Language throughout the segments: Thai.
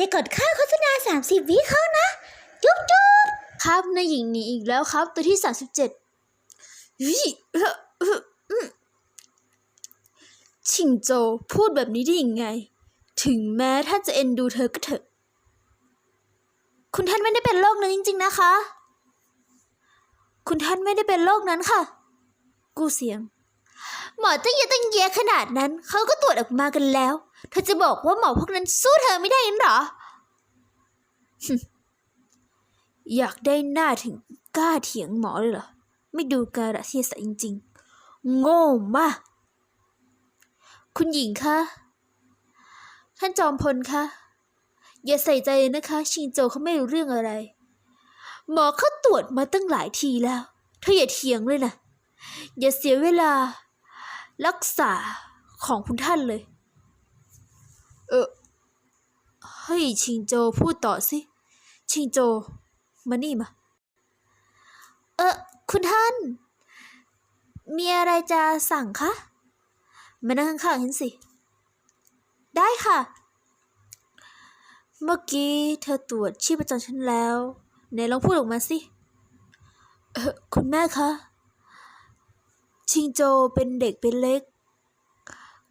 อย่ากดค่าโฆษณา 30 วิเขานะ จุ๊บจุ๊บครับนายหญิงหนีอีกแล้วครับ ตัวที่สามสิบเจ็ดวิเออเอออืมชิงโจพูดแบบนี้ได้ยังไง ถึงแม้ท่านจะเอ็นดูเธอก็เถอะ คุณท่านไม่ได้เป็นโรคนั้นจริง ๆ นะคะ คุณท่านไม่ได้เป็นโรคนั้นค่ะ กูเสียง หมอตั้งเยอะตั้งแยะขนาดนั้น เขาก็ตรวจออกมากันแล้ว เธอจะบอกว่าหมอพวกนั้นสู้เธอไม่ได้งั้นเหรอ อยากได้หน้าถึงกล้าเถียงหมอเลยเหรอ ไม่ดูการะเทศะจริง ๆ โง่มาก คุณหญิงคะท่านจอมพลคะ อย่าใส่ใจนะคะ ชิงโจเขาไม่รู้เรื่องอะไร หมอเขาตรวจมาตั้งหลายทีแล้ว เธออย่าเถียงเลยนะ อย่าเสียเวลา รักษาของคุณท่านเลย เออ ให้ชิงโจพูดต่อสิ ชิงโจ มานี่มา เออ คุณท่าน มีอะไรจะสั่งคะ มานั่งข้างๆฉันสิ ได้ค่ะ เมื่อกี้เธอตรวจชีพจรฉันแล้วไหนลองพูดออกมาสิ เออคุณแม่คะ ชิงโจเป็นเด็กเป็นเล็ก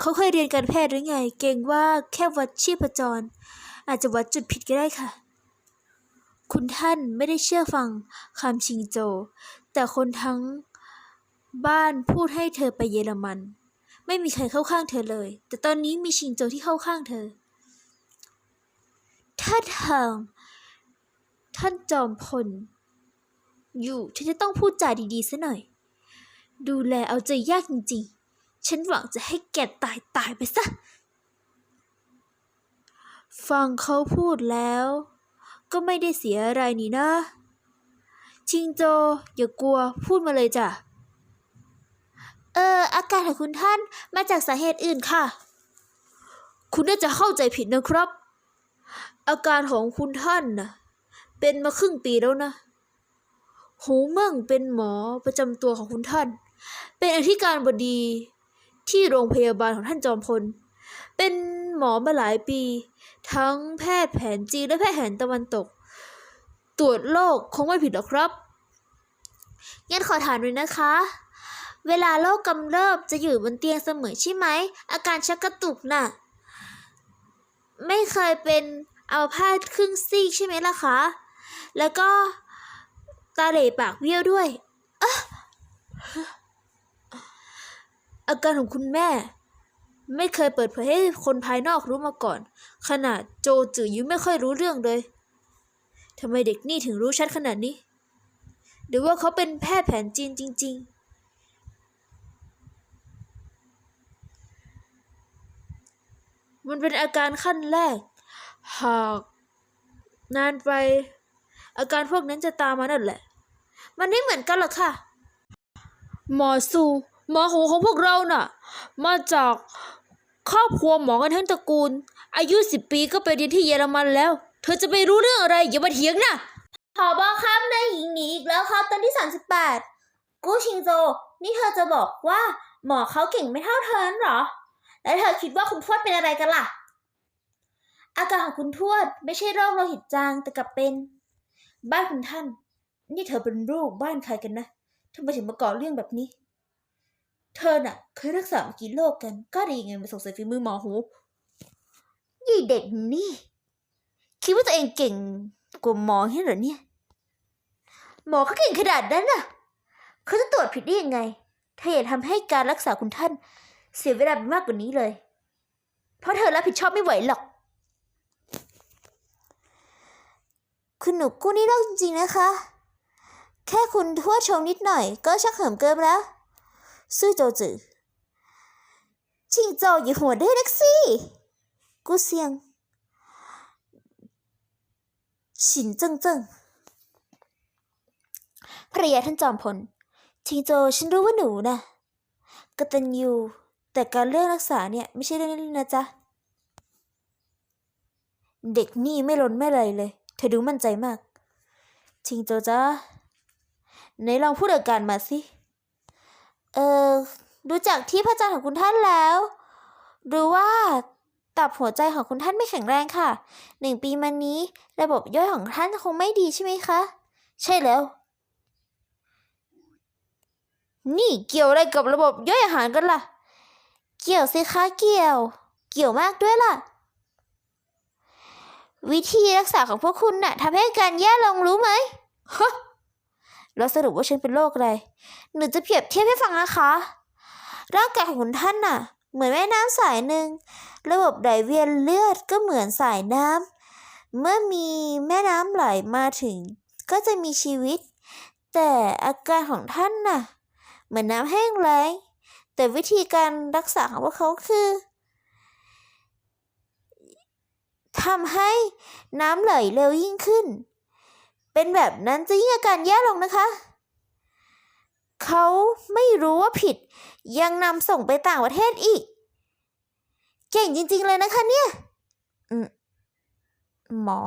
เขาเคยเรียนการแพทย์หรือไง เก่งว่าแค่วัดชีพจร อาจจะวัดจุดผิดก็ได้ค่ะ คุณท่านไม่ได้เชื่อฟังคำชิงโจ แต่คนทั้งบ้านพูดให้เธอไปเยอรมัน ไม่มีใครเข้าข้างเธอเลย แต่ตอนนี้มีชิงโจที่เข้าข้างเธอถ้าทางท่านจอมพล อยู่ฉันจะต้องพูดจาดีๆซะหน่อย ดูแลเอาใจยากจริงๆ ฉันหวังจะให้แกตายตายไปซะ ฟังเขาพูดแล้ว ก็ไม่ได้เสียอะไรนี่นะ ชิงโจ อย่ากลัวพูดมาเลยจ้ะ เออ อาการของคุณท่านมาจากสาเหตุอื่นค่ะ คุณน่าจะเข้าใจผิดนะครับ อาการของคุณท่านนะเป็นมาครึ่งปีแล้วนะ หูเมั่งเป็นหมอประจำตัวของคุณท่าน เป็นอธิการบดี ที่โรงพยาบาลของท่านจอมพล เป็นหมอมาหลายปี ทั้งแพทย์แผนจีนและแพทย์แผนตะวันตก ตรวจโรคคงไม่ผิดหรอกครับงั้นขอถามเลยนะคะ เวลาโรคกำเริบจะอยู่บนเตียงเสมอใช่ไหม อาการชักกระตุกน่ะ ไม่เคยเป็นเอาผ้าครึ่งซีกใช่ไหมล่ะคะ แล้วก็ตาเหล่ปากเบี้ยวด้วยอะ อาการของคุณแม่ ไม่เคยเปิดเผยให้คนภายนอกรู้มาก่อน ขนาดโจจือยุไม่ค่อยรู้เรื่องเลยทำไมเด็กนี่ถึงรู้ชัดขนาดนี้ หรือว่าเขาเป็นแพทย์แผนจีนจริง ๆมันเป็นอาการขั้นแรก หากนานไป อาการพวกนั้นจะตามมานั่นแหละ มันไม่เหมือนกันหรอกค่ะ หมอซู หมอหูของพวกเราน่ะ มาจากครอบครัวหมอกันทั้งตระกูล อายุสิบปีก็ไปเรียนที่เยอรมันแล้ว เธอจะไปรู้เรื่องอะไรอย่ามาเถียงนะขอบอครับนายหญิงหนีอีกแล้วครับตอนที่ 38 กู้ชิงโจ นี่เธอจะบอกว่าหมอเขาเก่งไม่เท่าเธอนั้นหรอ แล้วเธอคิดว่าคุณทวดเป็นอะไรกันล่ะ อาการของคุณทวดไม่ใช่โรคโลหิตจางแต่กลับเป็น บ้านคุณท่าน นี่เธอเป็นลูกบ้านใครกันนะทำไมถึงมาก่อเรื่องแบบนี้ เธอน่ะ เคยรักษามากี่โรคกันก็ดีไงมาส่งเสียฝีมือหมอหูยี่เด็กนี่ คิดว่าตัวเองเก่งกว่าหมอใช่เหรอเนี่ย หมอเขาเก่งขนาดนั้นน่ะ เขาจะตรวจผิดได้ยังไงเธออย่าทำให้การรักษาคุณท่าน เสียเวลาไปมากกว่านี้เลย เพราะเธอรับผิดชอบไม่ไหวหรอก คุณหนูกู้นี่เล่าจริงๆนะคะ แค่คุณทั่วชมนิดหน่อย ก็ชักเหิมเกินไปแล้ว ซื่อโจจือชิงโจอยู่หัวได้นักสิกูเสียง ฉินเจิ้งเจิ้งภรรยาท่านจอมพลทิงโจฉันรู้ว่าหนูนะกตัญญูแต่การเลือกรักษาเนี่ยไม่ใช่เรื่องเล่นนะจ๊ะ เด็กนี่ไม่ลนไม่อะไรเลย เธอดูมั่นใจมากทิงโจจ้าไหนลองพูดอาการมาสิ เออดูจากที่พระจันทร์ของคุณท่านแล้ว หรือว่าตับหัวใจของคุณท่านไม่แข็งแรงค่ะหนึ่งปีมานี้ ระบบย่อยของท่านคงไม่ดีใช่ไหมคะ ใช่แล้ว นี่เกี่ยวอะไรกับระบบย่อยอาหารกันล่ะ เกี่ยวสิคะเกี่ยว เกี่ยวมากด้วยล่ะ วิธีรักษาของพวกคุณน่ะทำให้อาการแย่ลงรู้ไหมฮะ แล้วสรุปว่าฉันเป็นโรคอะไร หนูจะเปรียบเทียบให้ฟังนะคะ ร่างกายของคุณท่านน่ะ เหมือนแม่น้ำสายหนึ่ง ระบบไหลเวียนเลือดก็เหมือนสายน้ำ เมื่อมีแม่น้ำไหลมาถึง ก็จะมีชีวิต แต่อาการของท่านน่ะ เหมือนน้ำแห้งแล้ง แต่วิธีการรักษาของพวกเขาคือทำให้น้ำไหลเร็วยิ่งขึ้น เป็นแบบนั้นจะยิ่งอาการแย่ลงนะคะ เขาไม่รู้ว่าผิด ยังนำส่งไปต่างประเทศอีก เก่งจริง ๆ เลยนะคะเนี่ยอืมหมอ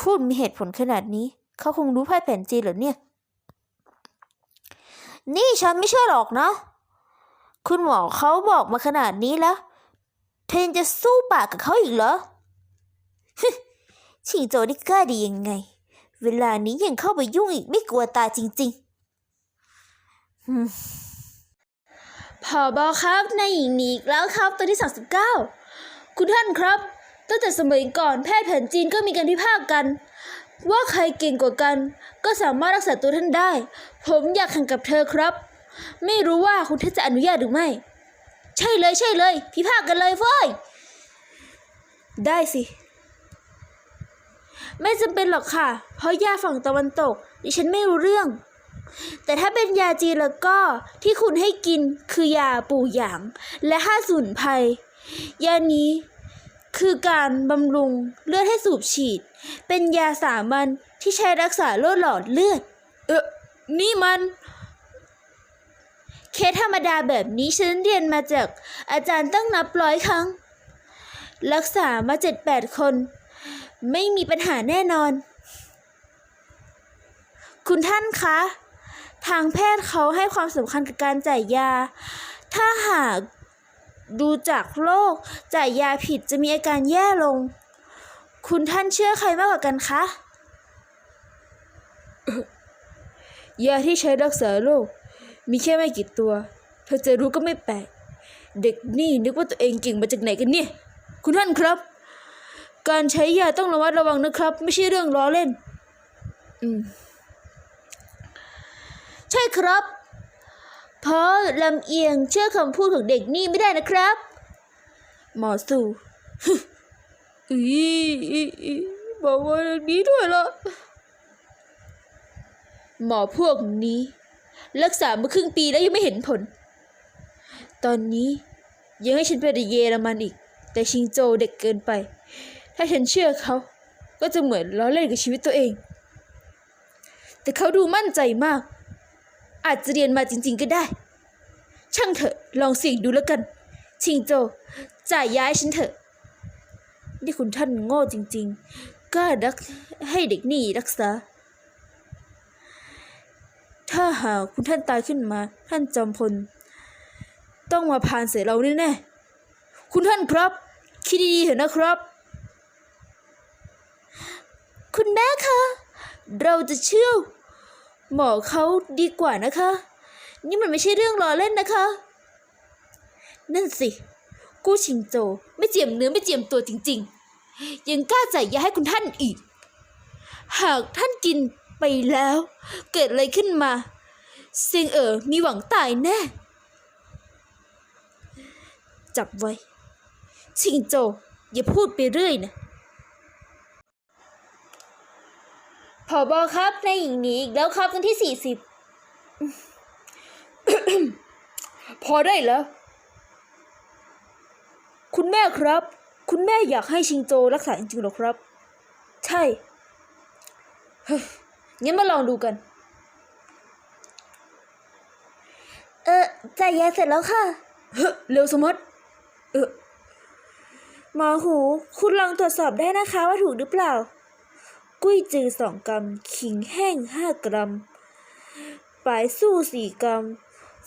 พูดมีเหตุผลขนาดนี้ เขาคงรู้ไพ่แผนจีนเหรอเนี่ย นี่ฉันไม่เชื่อหรอกเนาะคุณหมอเขาบอกมาขนาดนี้แล้ว เธอยังจะสู้ปากกับเขาอีกเหรอ ชิงโจนี่กล้าดียังไง เวลานี้ยังเข้าไปยุ่งอีกไม่กลัวตายจริงๆผอบอครับนายหญิงหนีอีกแล้วครับตัวที่ 39 คุณท่านครับ ตั้งแต่สมัยก่อนแพทย์แผนจีนก็มีการพิพากกัน ว่าใครเก่งกว่ากัน ก็สามารถรักษาตัวท่านได้ ผมอยากแข่งกับเธอครับ ไม่รู้ว่าคุณท่านจะอนุญาตหรือไม่ ใช่เลยใช่เลย พิพากกันเลยเฟ้ยได้สิ ไม่จำเป็นหรอกค่ะ เพราะยาฝั่งตะวันตก ดิฉันไม่รู้เรื่อง แต่ถ้าเป็นยาจีนแล้วก็ที่คุณให้กินคือยาปู่หยาง และห้าสมุนไพรยานี้คือการบำรุงเลือดให้สูบฉีด เป็นยาสามัญที่ใช้รักษาโรคหลอดเลือด เออนี่มัน เคสธรรมดาแบบนี้ฉันเรียนมาจากอาจารย์ตั้งนับร้อยครั้ง รักษามาเจ็ดแปดคน ไม่มีปัญหาแน่นอน คุณท่านคะ ทางแพทย์เขาให้ความสำคัญกับการจ่ายยา ถ้าหากดูจากโรคจ่ายยาผิดจะมีอาการแย่ลง คุณท่านเชื่อใครมากกว่ากันคะ ยาที่ใช้รักษาโรคมีแค่ไม่กี่ตัว เธอจะรู้ก็ไม่แปลก เด็กนี่นึกว่าตัวเองเก่งมาจากไหนกันเนี่ย คุณท่านครับ การใช้ยาต้องระมัดระวังนะครับ ไม่ใช่เรื่องล้อเล่น อืม ใช่ครับ เพราะลำเอียงเชื่อคำพูดของเด็กนี่ไม่ได้นะครับ หมอสู่อีอีอีบอกว่าอย่างนี้ด้วยเหรอหมอพวกนี้ รักษามาครึ่งปีแล้วยังไม่เห็นผล ตอนนี้ยังให้ฉันไปเยอรมันอีก แต่ชิงโจเด็กเกินไป ถ้าฉันเชื่อเขา ก็จะเหมือนล้อเล่นกับชีวิตตัวเอง แต่เขาดูมั่นใจมาก อาจจะเรียนมาจริง ๆ ก็ได้ ช่างเถอะ ลองเสี่ยงดูแล้วกัน ชิงโจ จ่ายย้ายฉันเถอะ นี่คุณท่านโง่จริง ๆ กล้ารักให้เด็กนี่รักษา ถ้าหากคุณท่านตายขึ้นมา ท่านจอมพล ต้องมาพานเสียเราแน่ๆคุณท่านครับ คิดดีๆเถอะนะครับ คุณแม่คะ เราจะเชื่อหมอเขาดีกว่านะคะ นี่มันไม่ใช่เรื่องล้อเล่นนะคะ นั่นสิ กู้ชิงโจไม่เจียมเนื้อไม่เจียมตัวจริง ๆ ยังกล้าจ่ายยาให้คุณท่านอีก หากท่านกินไปแล้ว เกิดอะไรขึ้นมาเซียงเอ๋อมีหวังตายแน่ จับไว้ ชิงโจ อย่าพูดไปเรื่อยนะ ผอบอครับนายหญิงหนีอีกแล้วครับคนที่สี่สิบพอได้แล้ว คุณแม่ครับ คุณแม่อยากให้ชิงโจรักษาจริงๆหรอครับ ใช่เฮ้ยงั้นมาลองดูกัน เออจ่ายยาเสร็จแล้วค่ะเฮ้ยเร็วสมัดเออหมอหู คุณลองตรวจสอบได้นะคะว่าถูกหรือเปล่า กุ้ยจือสองกรัม ขิงแห้งห้ากรัมปลายสู้สี่กรัม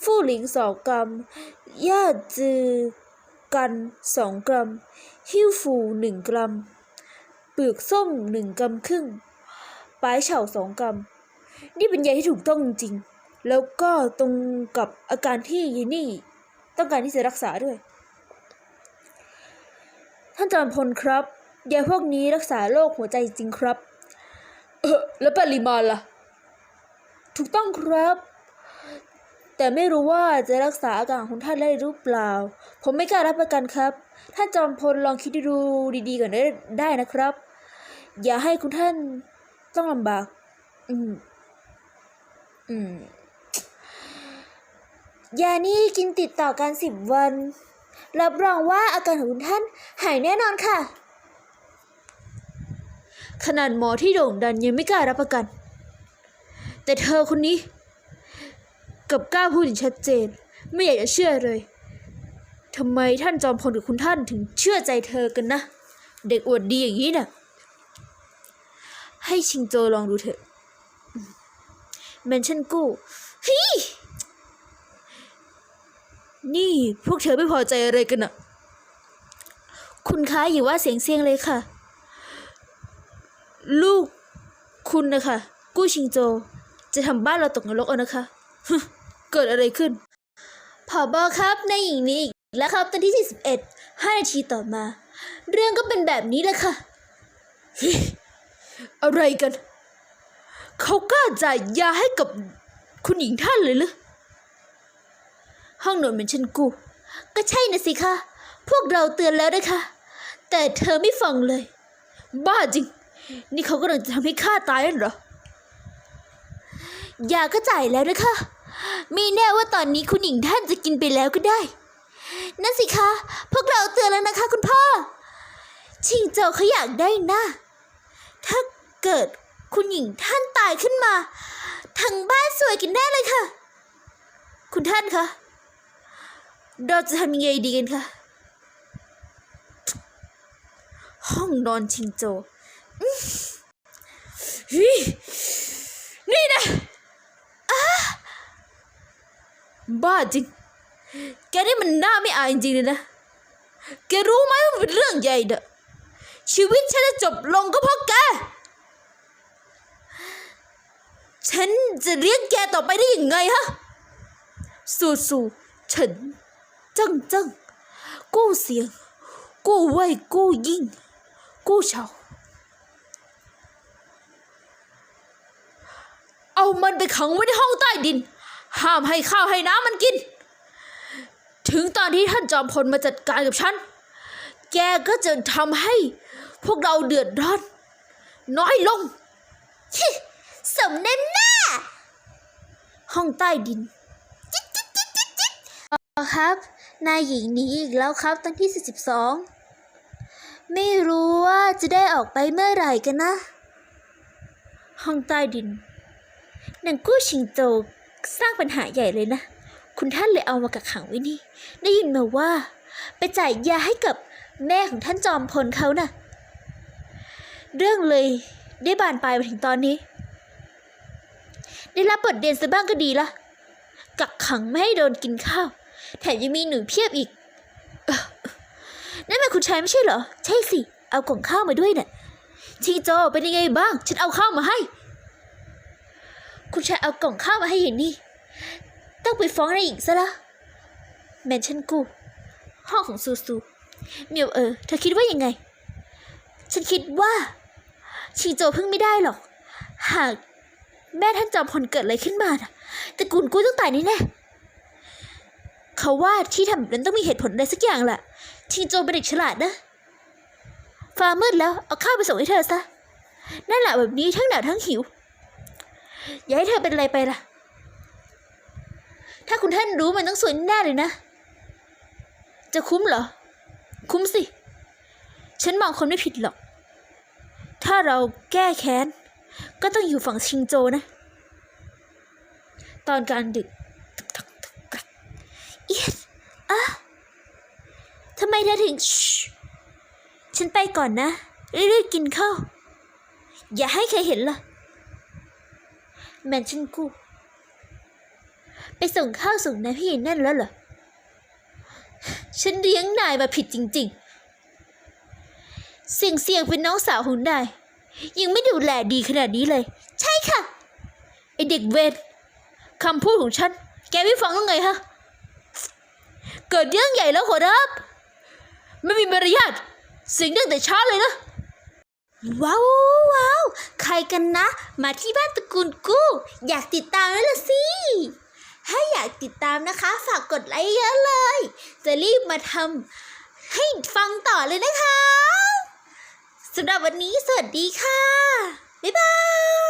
ฟู่หลิงสองกรัม ย่าจือกันสองกรัม หิ้วฟูหนึ่งกรัม เปลือกส้มหนึ่งกรัมครึ่ง ปลายเฉาสองกรัม นี่เป็นยาที่ถูกต้องจริง แล้วก็ตรงกับอาการที่ยีนี่ ต้องการที่จะรักษาด้วย ท่านจอมพลครับ ยาพวกนี้รักษาโรคหัวใจจริงครับ เออแล้วปริมาณล่ะ ถูกต้องครับ แต่ไม่รู้ว่าจะรักษาอาการของท่านได้หรือเปล่า ผมไม่กล้ารับประกันครับ ท่านจอมพลลองคิดดูดีๆก่อนได้ได้นะครับ อย่าให้คุณท่านต้องลำบาก อืม อืมยานี้กินติดต่อกันสิบวัน รับรองว่าอาการของคุณท่านหายแน่นอนค่ะ ขนาดหมอที่โด่งดังยังไม่กล้ารับประกัน แต่เธอคนนี้ กับกล้าพูดอย่างชัดเจน ไม่อยากจะเชื่อเลยทำไมท่านจอมพลกับคุณท่านถึงเชื่อใจเธอกันนะ เด็กอวดดีอย่างนี้น่ะ ให้ชิงโจลองดูเถอะแมนชั่นกู้ฮี่นี่พวกเธอไม่พอใจอะไรกันอะคุณคะอย่าว่าเสียงเสียงเลยค่ะ ลูก คุณนะคะกู้ชิงโจ จะทำบ้านเราตกนรกเอานะคะเกิดอะไรขึ้นผอบอครับในหญิงนี้อีกแล้วครับตอนที่ 41 5 นาทีต่อมา เรื่องก็เป็นแบบนี้แหละค่ะ อะไรกัน เขากล้าจ่ายยาให้กับคุณหญิงท่านเลยหรือห้องนอนเหมือนฉันกู ก็ใช่นะสิคะ พวกเราเตือนแล้วนะคะ แต่เธอไม่ฟังเลย บ้าจริง นี่เขากำลังจะทำให้ข้าตายนั่นเหรอยาก็จ่ายแล้วนะคะ มีแน่ว่าตอนนี้คุณหญิงท่านจะกินไปแล้วก็ได้ นั่นสิคะ พวกเราเตือนแล้วนะคะคุณพ่อ ชิงโจวเขาอยากได้นะ ถ้าเกิดคุณหญิงท่านตายขึ้นมา ทั้งบ้านสวยกันแน่เลยค่ะ คุณท่านคะ เราจะทำยังไงดีกันคะ ห้องนอนชิงโจ้ นี่นะอ้าบ้าจริง แกนี่มันหน้าไม่อายจริงเลยนะ แกรู้ไหมว่ามันเป็นเรื่องใหญ่เด้อชีวิตฉันจะจบลงก็เพราะแก ฉันจะเลี้ยงแกต่อไปได้ยังไงฮะ สู้สู้เฉินจังจังกู้เสียงกู้ไว้กู้ยิ่งกู้เฉา เอามันไปขังไว้ในห้องใต้ดิน ห้ามให้ข้าวให้น้ำมันกิน ถึงตอนที่ท่านจอมพลมาจัดการกับฉัน แกก็จะทำให้พวกเราเดือดร้อน น้อยลงสมน้ำหน้า ห้องใต้ดินครับ นายหญิงหนีอีกแล้วครับตอนที่ 42 ไม่รู้ว่าจะได้ออกไปเมื่อไหร่กันนะ ห้องใต้ดิน นางกู้ชิงโจสร้างปัญหาใหญ่เลยนะ คุณท่านเลยเอามากักขังไว้นี่ ได้ยินมาว่า ไปจ่ายยาให้กับแม่ของท่านจอมพลเขาน่ะ เรื่องเลยได้บานปลายมาถึงตอนนี้ ได้รับบทเรียนซะบ้างก็ดีละกักขังไม่ให้โดนกินข้าว แถมยังมีหนูเพียบอีกออนั่นเป็นคุณชายไม่ใช่เหรอ ใช่สิ เอากล่องข้าวมาด้วยน่ะชิงโจเป็นยังไงบ้าง ฉันเอาข้าวมาให้ คุณชายเอากล่องข้าวมาให้อย่างนี้ ต้องไปฟ้องนายหญิงซะละแมนชั่นกู ห้องของซูซูเมียวเออ เธอคิดว่ายังไง ฉันคิดว่าชิงโจพึ่งไม่ได้หรอก หากแม่ท่านจอมพลเกิดอะไรขึ้นมาน่ะตระกูลกู้ต้องตายแน่ๆเขาว่าที่ทำแบบนั้นต้องมีเหตุผลอะไรสักอย่างแหละชิงโจเป็นเด็กฉลาดนะฟ้ามืดแล้วเอาข้าวไปส่งให้เธอซะนั่นแหละแบบนี้ทั้งหนาวทั้งหิว อย่าให้เธอเป็นอะไรไปล่ะ ถ้าคุณท่านรู้มันต้องสวยแน่เลยนะ จะคุ้มเหรอ คุ้มสิ ฉันมองคนไม่ผิดหรอก ถ้าเราแก้แค้น ก็ต้องอยู่ฝั่งชิงโจนะ ตอนกลารดึกเอียดอะทำไมเธอถึงชฉันไปก่อนนะรีบๆกินข้าว อย่าให้ใครเห็นล่ะ แมนชั่นกูไปส่งข้าวส่งน้ำพี่นั่นแล้วเหรอ ฉันเลี้ยงนายมาผิดจริงๆ เสี่ยงเสี่ยงเป็นน้องสาวของนาย ยังไม่ดูแลดีขนาดนี้เลย ใช่ค่ะ ไอเด็กเวรคำพูดของฉัน แกไม่ฟังหรือไงฮะ เกิดเรื่องใหญ่แล้วขอรับ ไม่มีมารยาทเสียงดังแต่เช้าเลยนะ ว้าวว้าวใครกันนะ มาที่บ้านตระกูลกู้ อยากติดตามแล้วล่ะสิถ้าอยากติดตามนะคะ ฝากกดไลค์เยอะเลย จะรีบมาทำให้ฟังต่อเลยนะคะสำหรับวันนี้สวัสดีค่ะ บ๊ายบาย